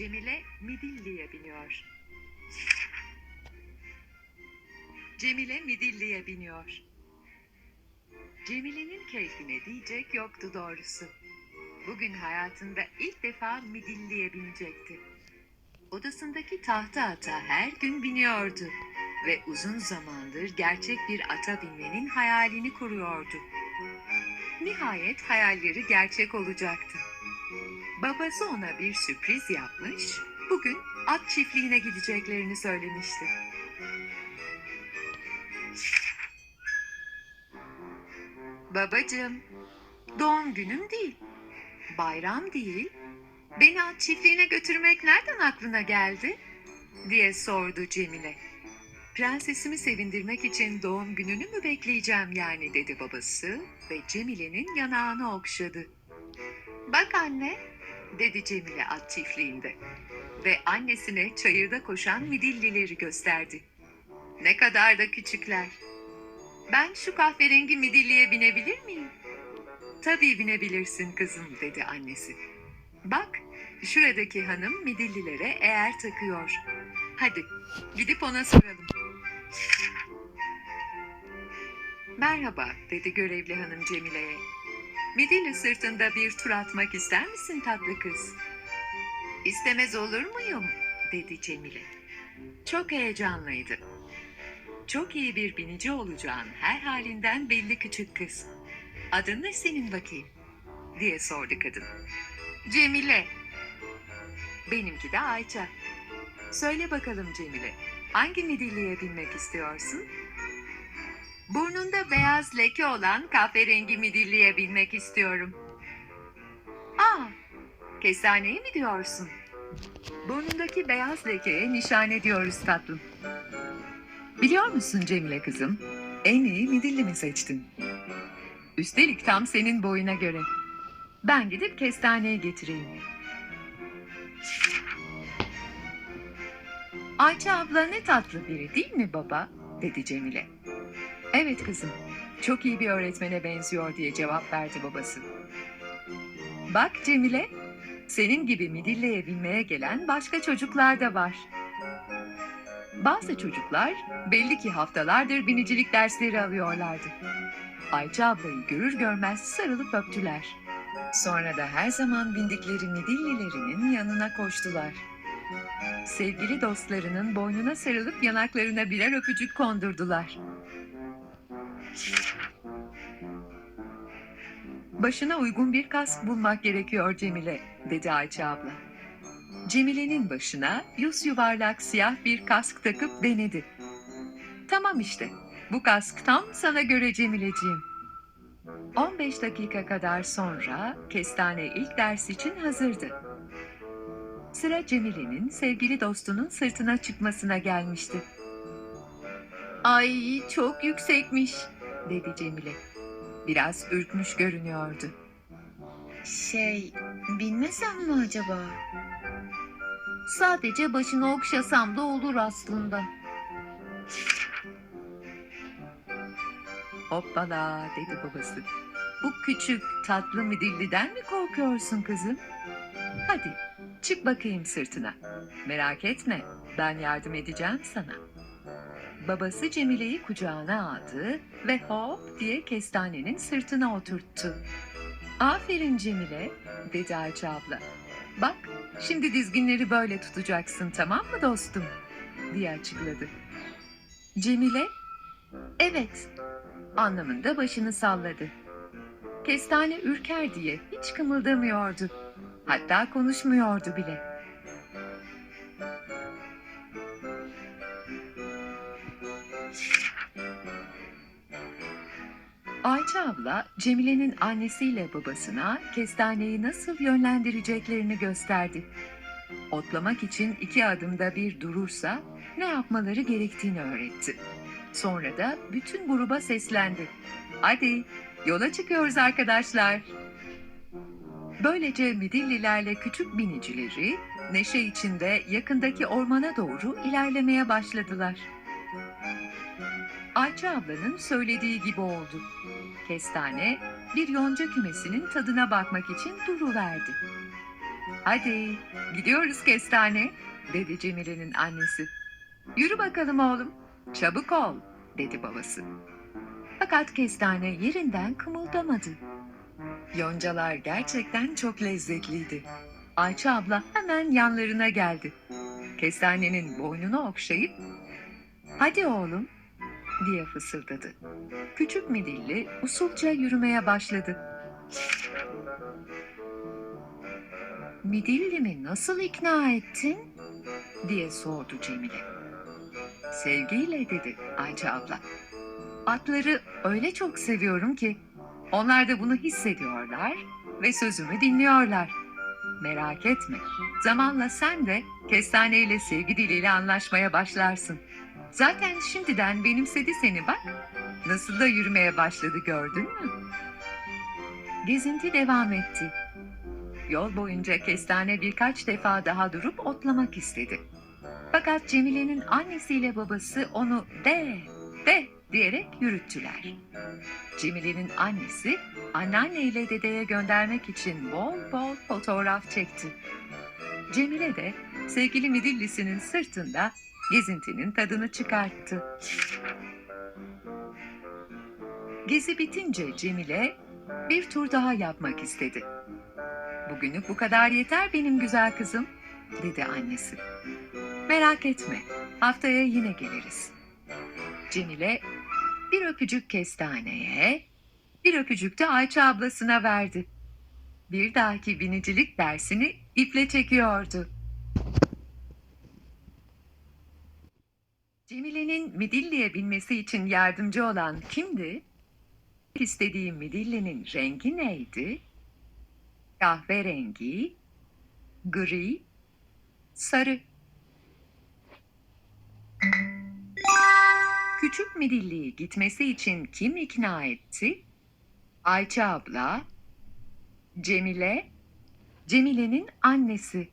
Cemile Midilli'ye biniyor. Cemile Midilli'ye biniyor. Cemile'nin keyfine diyecek yoktu doğrusu. Bugün hayatında ilk defa Midilli'ye binecekti. Odasındaki tahta ata her gün biniyordu ve uzun zamandır gerçek bir ata binmenin hayalini kuruyordu. Nihayet hayalleri gerçek olacaktı. Babası ona bir sürpriz yapmış, bugün at çiftliğine gideceklerini söylemişti. Babacığım, doğum günüm değil, bayram değil, beni at çiftliğine götürmek nereden aklına geldi? diye sordu Cemile. Prensesimi sevindirmek için doğum gününü mü bekleyeceğim yani dedi babası ve Cemile'nin yanağını okşadı. Bak anne, dedi Cemile at çiftliğinde ve annesine çayırda koşan midillileri gösterdi. Ne kadar da küçükler. Ben şu kahverengi midilliye binebilir miyim? Tabii binebilirsin kızım dedi annesi. Bak şuradaki hanım midillilere eğer takıyor. Hadi gidip ona soralım. Merhaba dedi görevli hanım Cemile'ye. Midilli sırtında bir tur atmak ister misin tatlı kız? İstemez olur muyum? dedi Cemile. Çok heyecanlıydı. Çok iyi bir binici olacağın her halinden belli küçük kız. Adın ne senin bakayım? diye sordu kadın. Cemile. Benimki de Ayça. Söyle bakalım Cemile, hangi midilliye binmek istiyorsun? Burnunda beyaz leke olan kahverengi midilliye binmek istiyorum. Aa, kestaneyi mi diyorsun? Burnundaki beyaz lekeye nişane diyoruz tatlım. Biliyor musun Cemile kızım? En iyi midillimi seçtin. Üstelik tam senin boyuna göre. Ben gidip kestaneyi getireyim. Ayça abla ne tatlı biri değil mi baba? dedi Cemile. Evet kızım, çok iyi bir öğretmene benziyor diye cevap verdi babası. Bak Cemile, senin gibi midilleye binmeye gelen başka çocuklar da var. Bazı çocuklar belli ki haftalardır binicilik dersleri alıyorlardı. Ayça ablayı görür görmez sarılıp öptüler. Sonra da her zaman bindikleri midillilerinin yanına koştular. Sevgili dostlarının boynuna sarılıp yanaklarına birer öpücük kondurdular. Başına uygun bir kask bulmak gerekiyor Cemile, dedi Ayça abla. Cemile'nin başına yüz yuvarlak siyah bir kask takıp denedi. Tamam işte, bu kask tam sana göre Cemileciğim. 15 dakika kadar sonra kestane ilk ders için hazırdı. Sıra Cemile'nin sevgili dostunun sırtına çıkmasına gelmişti. Ay çok yüksekmiş, dedi Cemile. Biraz ürkmüş görünüyordu. Şey, bilmesem mi acaba? Sadece başını okşasam da olur aslında. Hoppala dedi babası. Bu küçük tatlı midilliden mi korkuyorsun kızım? Hadi çık bakayım sırtına. Merak etme ben yardım edeceğim sana. Babası Cemile'yi kucağına aldı ve hop diye kestanenin sırtına oturttu. Aferin Cemile dedi Ayça abla. Bak şimdi dizginleri böyle tutacaksın tamam mı dostum? diye açıkladı. Cemile evet anlamında başını salladı. Kestane ürker diye hiç kımıldamıyordu. Hatta konuşmuyordu bile. Ayça abla Cemile'nin annesiyle babasına kestaneyi nasıl yönlendireceklerini gösterdi. Otlamak için iki adımda bir durursa ne yapmaları gerektiğini öğretti. Sonra da bütün gruba seslendi. Hadi yola çıkıyoruz arkadaşlar. Böylece midillilerle küçük binicileri neşe içinde yakındaki ormana doğru ilerlemeye başladılar. Ayça ablanın söylediği gibi oldu. Kestane bir yonca kümesinin tadına bakmak için duruverdi. Hadi gidiyoruz kestane dedi Cemile'nin annesi. Yürü bakalım oğlum çabuk ol dedi babası. Fakat kestane yerinden kımıldamadı. Yoncalar gerçekten çok lezzetliydi. Ayça abla hemen yanlarına geldi. Kestanenin boynunu okşayıp "Hadi oğlum." diye fısıldadı. Küçük midilli usulca yürümeye başladı. Midillimi nasıl ikna ettin? diye sordu Cemile. Sevgiyle dedi Ayça abla. Atları öyle çok seviyorum ki onlar da bunu hissediyorlar ve sözümü dinliyorlar. Merak etme. Zamanla sen de kestane ile sevgi diliyle anlaşmaya başlarsın. Zaten şimdiden benimsedi seni bak. Nasıl da yürümeye başladı gördün mü? Gezinti devam etti. Yol boyunca kestane birkaç defa daha durup otlamak istedi. Fakat Cemile'nin annesiyle babası onu de, de diyerek yürüttüler. Cemile'nin annesi anneanne ile dedeye göndermek için bol bol fotoğraf çekti. Cemile de sevgili midillisinin sırtında gezintinin tadını çıkarttı. Gezi bitince Cemile bir tur daha yapmak istedi. Bugünlük bu kadar yeter benim güzel kızım, dedi annesi. Merak etme, haftaya yine geliriz. Cemile bir öpücük kestaneye, bir öpücük de Ayça ablasına verdi. Bir dahaki binicilik dersini iple çekiyordu. Cemile'nin Midilli'ye binmesi için yardımcı olan kimdi? İstediği Midilli'nin rengi neydi? Kahverengi, gri, sarı. Küçük Midilli'yi gitmesi için kim ikna etti? Ayça abla, Cemile, Cemile'nin annesi.